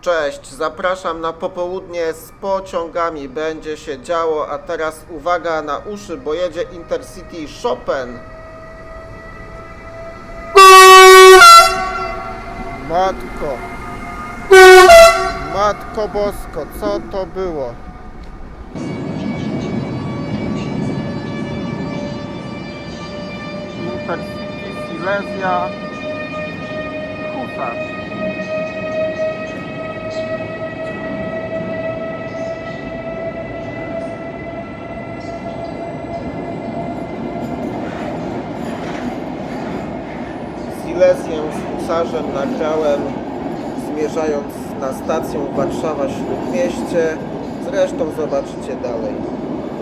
Cześć, zapraszam na popołudnie z pociągami. Będzie się działo, a teraz uwaga na uszy, bo jedzie Intercity Chopin. Matko. Matko Bosko, co to było? Intercity Silesia Husarz. Silesję z Husarzem nagrałem zmierzając na stację Warszawa Śródmieście. Zresztą zobaczycie dalej.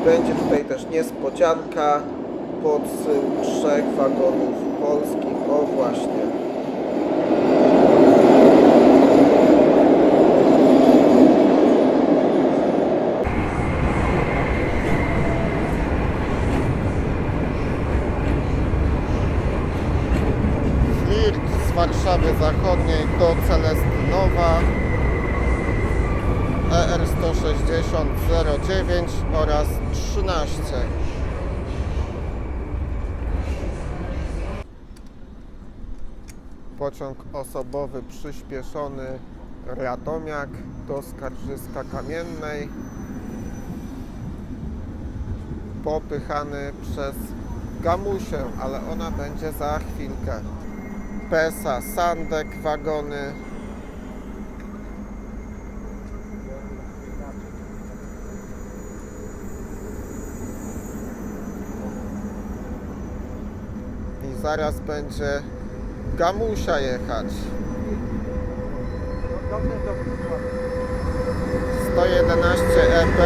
Będzie tutaj też niespodzianka. Podsył trzech wagonów polskich. O właśnie. Flirt z Warszawy Zachodniej do Celestynowa ER 160 09 oraz 13. Pociąg osobowy przyspieszony Radomiak do Skarżyska Kamiennej popychany przez Gamusię, ale ona będzie za chwilkę. Pesa, Sandek, wagony. I zaraz będzie Gamusia jechać. 111 EP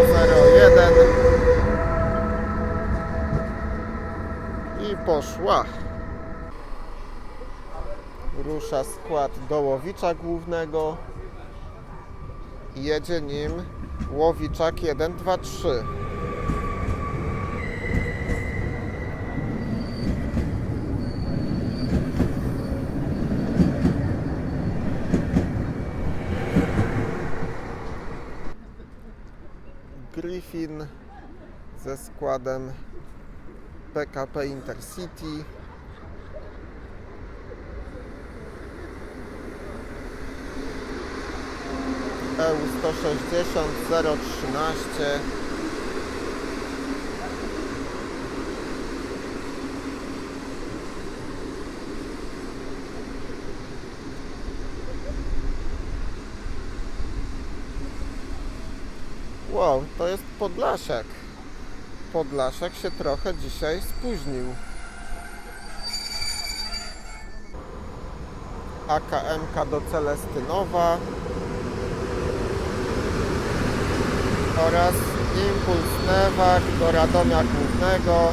001 i poszła. Rusza skład dołowicza głównego jedzie nim łowiczak 1, 2, 3. Griffin ze składem PKP Intercity. EU 160 013 Wow, to jest Podlasiak. Podlasiak się trochę dzisiaj spóźnił. AKMK do Celestynowa. Oraz impuls Newak do Radomia Głównego,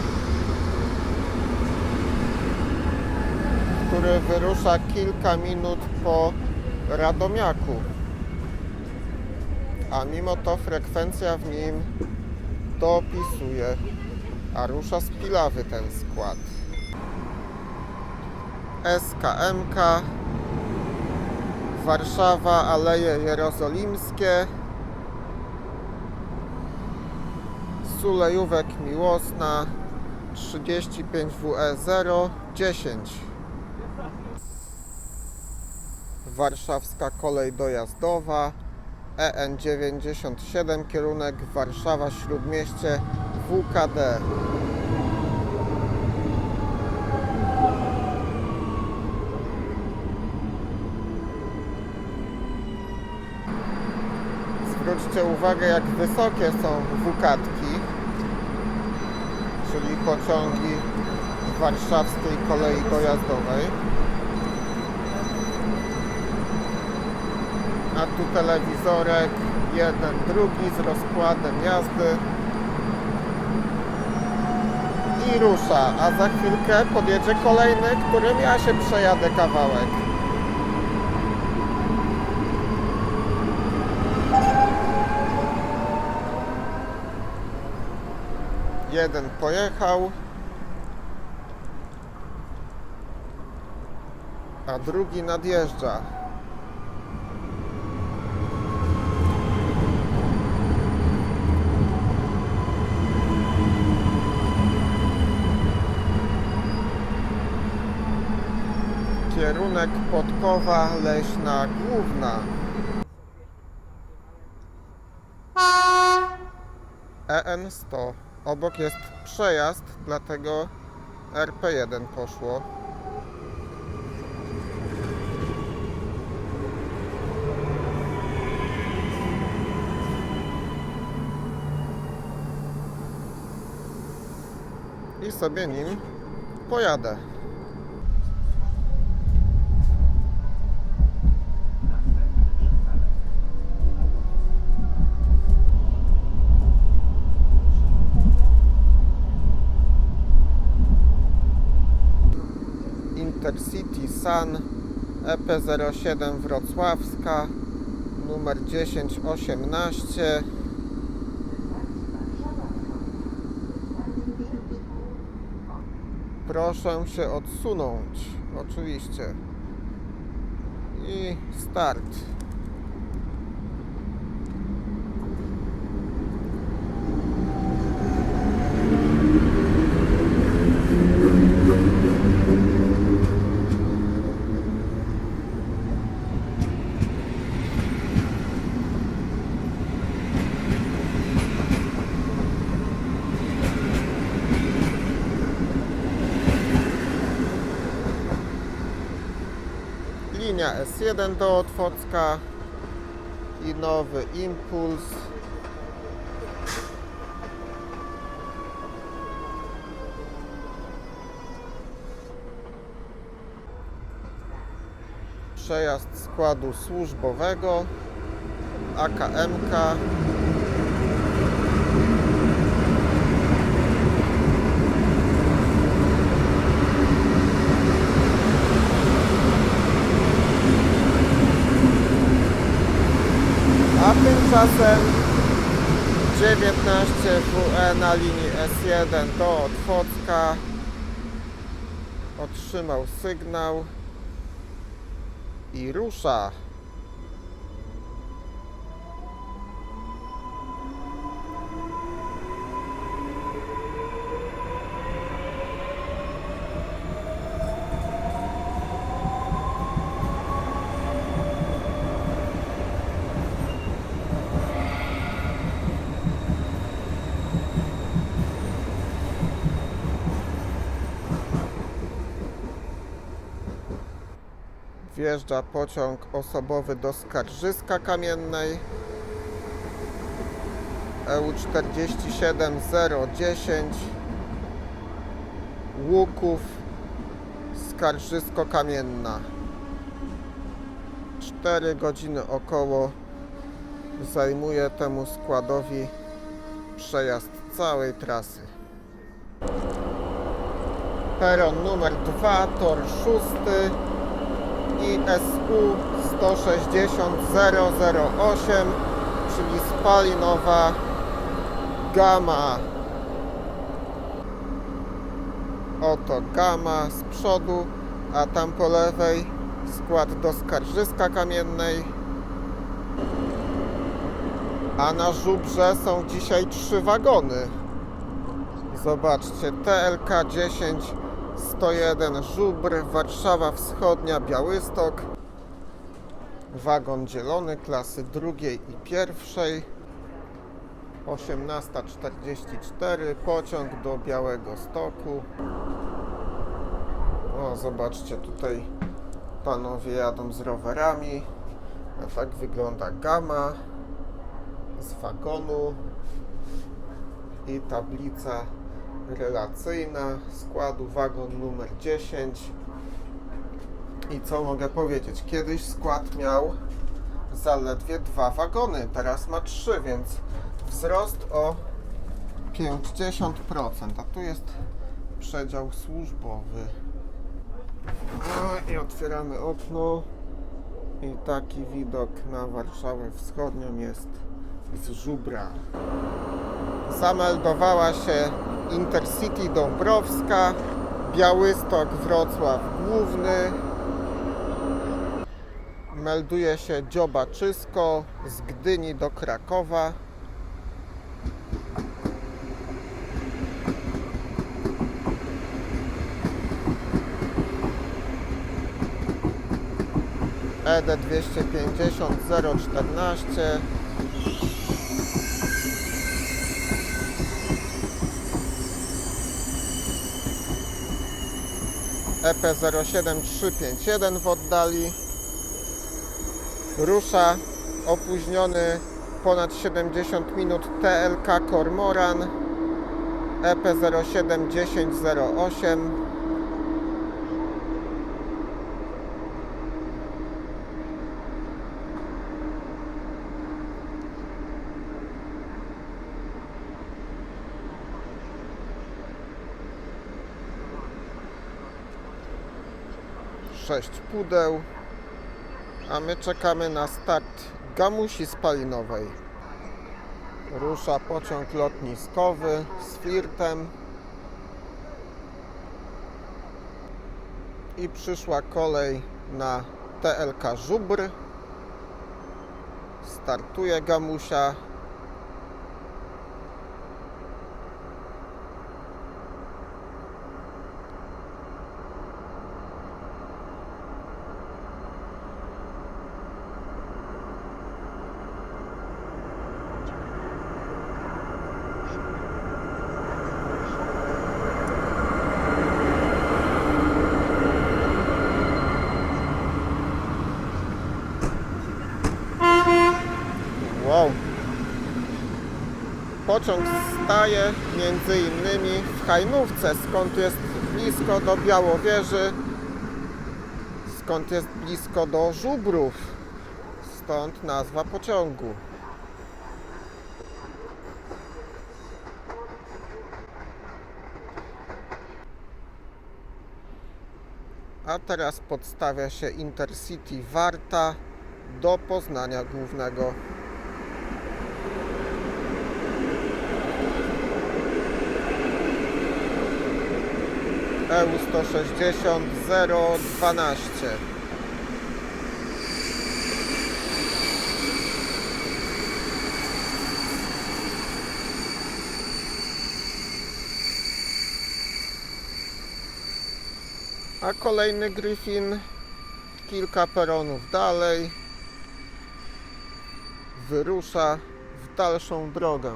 który wyrusza kilka minut po Radomiaku. A mimo to frekwencja w nim dopisuje, a rusza z Pilawy ten skład. SKMK Warszawa, Aleje Jerozolimskie Sulejówek Miłosna 35 WE 0 10 Warszawska kolej dojazdowa EN 97 kierunek Warszawa Śródmieście WKD Zwróćcie uwagę jak wysokie są wukatki czyli pociągi warszawskiej kolei dojazdowej. A tu telewizorek, jeden, drugi z rozkładem jazdy. I rusza, a za chwilkę podjedzie kolejny, którym ja się przejadę kawałek. Jeden pojechał. A drugi nadjeżdża. Kierunek Podkowa Leśna Główna. EN100 Obok jest przejazd, dlatego RP1 poszło. I sobie nim pojadę. Intercity Sun EP07 Wrocławska numer 1018 Proszę się odsunąć oczywiście. I start Linia S1 do Otwocka i nowy impuls. Przejazd składu służbowego AKMK A tymczasem 19 WE na linii S1 do Otwocka otrzymał sygnał i rusza. Pociąg osobowy do Skarżyska Kamiennej. EU 47010 Łuków Skarżysko Kamienna. 4 godziny około zajmuje temu składowi przejazd całej trasy. Peron numer 2, tor 6 ISU 160008, czyli spalinowa gama. Oto gama z przodu, a tam po lewej skład do skarżyska kamiennej. A na żubrze są dzisiaj trzy wagony. Zobaczcie, TLK 10 101 Żubr, Warszawa Wschodnia, Białystok. Wagon dzielony klasy drugiej i pierwszej. 18.44 pociąg do Białego Stoku. O, zobaczcie, tutaj panowie jadą z rowerami. A tak wygląda gama z wagonu i tablica relacyjna składu wagon numer 10 i co mogę powiedzieć? Kiedyś skład miał zaledwie dwa wagony teraz ma trzy więc wzrost o 50% a tu jest przedział służbowy. No i otwieramy okno. I taki widok na Warszawę Wschodnią jest z żubra. Zameldowała się Intercity Dąbrowska, Białystok, Wrocław Główny. Melduje się Dziobaczysko z Gdyni do Krakowa. ED 250 014 EP07351 w oddali. Rusza opóźniony ponad 70 minut TLK Cormoran EP07108 6 pudeł, a my czekamy na start gamusi spalinowej. Rusza pociąg lotniskowy z flirtem i przyszła kolej na TLK Żubr. Startuje gamusia. Wow. Pociąg staje między innymi w Hajnówce, skąd jest blisko do Białowieży, skąd jest blisko do Żubrów. Stąd nazwa pociągu. A teraz podstawia się Intercity Warta do Poznania Głównego. EU 160 012 A kolejny Griffin kilka peronów dalej wyrusza w dalszą drogę.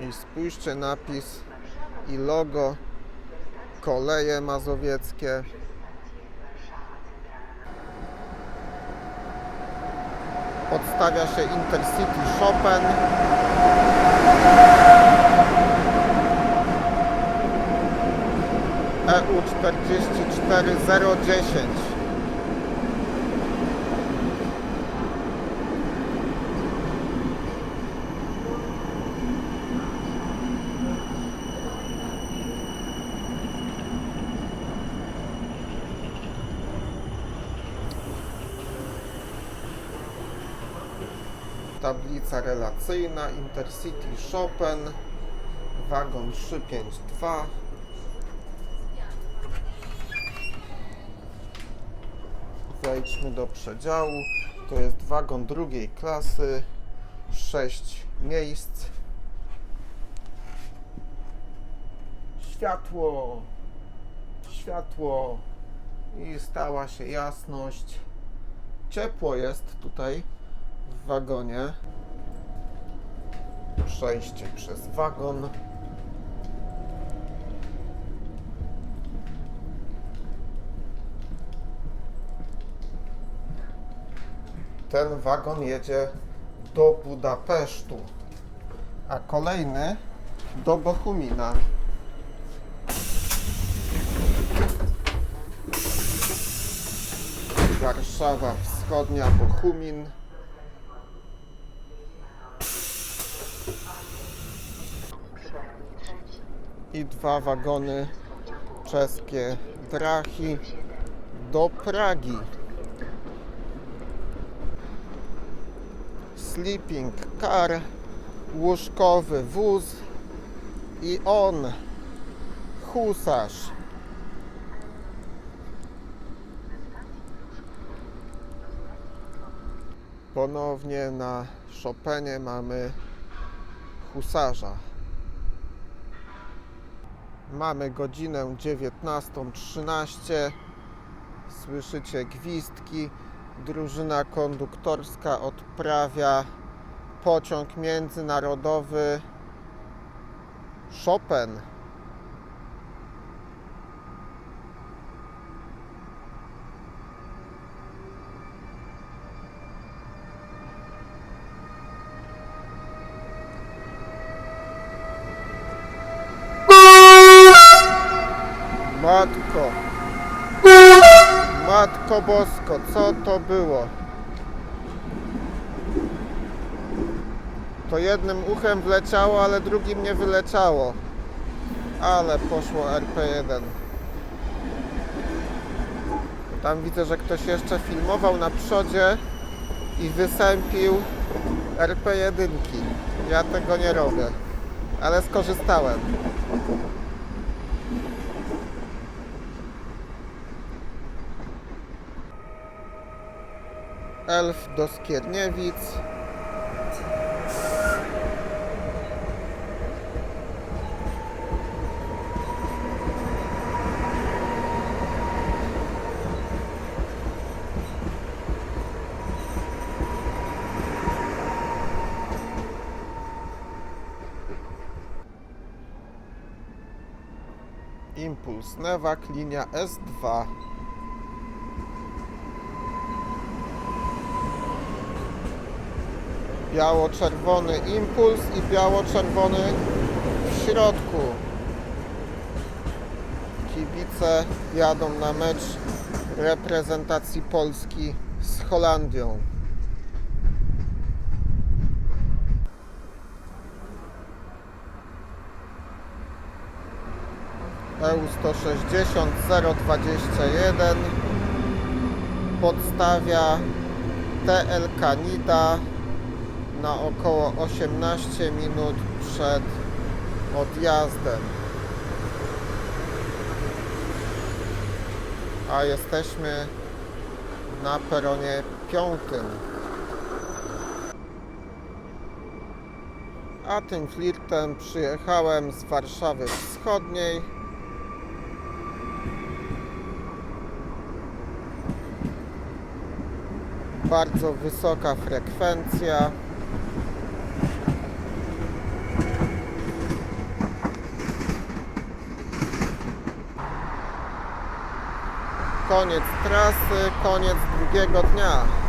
I spójrzcie napis i logo Koleje Mazowieckie. Podstawia się Intercity Chopin. EU 44010. Tablica relacyjna Intercity Chopin wagon 352 Wejdźmy do przedziału. To jest wagon drugiej klasy. 6 miejsc. Światło. Światło. I stała się jasność. Ciepło jest tutaj w wagonie. Przejście przez wagon. Ten wagon jedzie do Budapesztu, a kolejny do Bochumina. Warszawa Wschodnia, Bochumin. i dwa wagony czeskie Drachi do Pragi. Sleeping car, łóżkowy wóz i on, husarz. Ponownie na Chopinie mamy husarza. Mamy godzinę 19.13. Słyszycie gwizdki. Drużyna konduktorska odprawia pociąg międzynarodowy Chopin. Matko. Matko Bosko, co to było? To jednym uchem wleciało, ale drugim nie wyleciało. Ale poszło RP1. Tam widzę, że ktoś jeszcze filmował na przodzie i wysępił RP1. Ja tego nie robię, ale skorzystałem. Elf do Skierniewic. Impuls Newak, linia S2. Biało-czerwony impuls i biało-czerwony w środku. Kibice jadą na mecz reprezentacji Polski z Holandią. EU 160 021 podstawia TLK Nida na około 18 minut przed odjazdem. A jesteśmy na peronie piątym. A tym flirtem przyjechałem z Warszawy Wschodniej. Bardzo wysoka frekwencja. Koniec trasy, koniec drugiego dnia.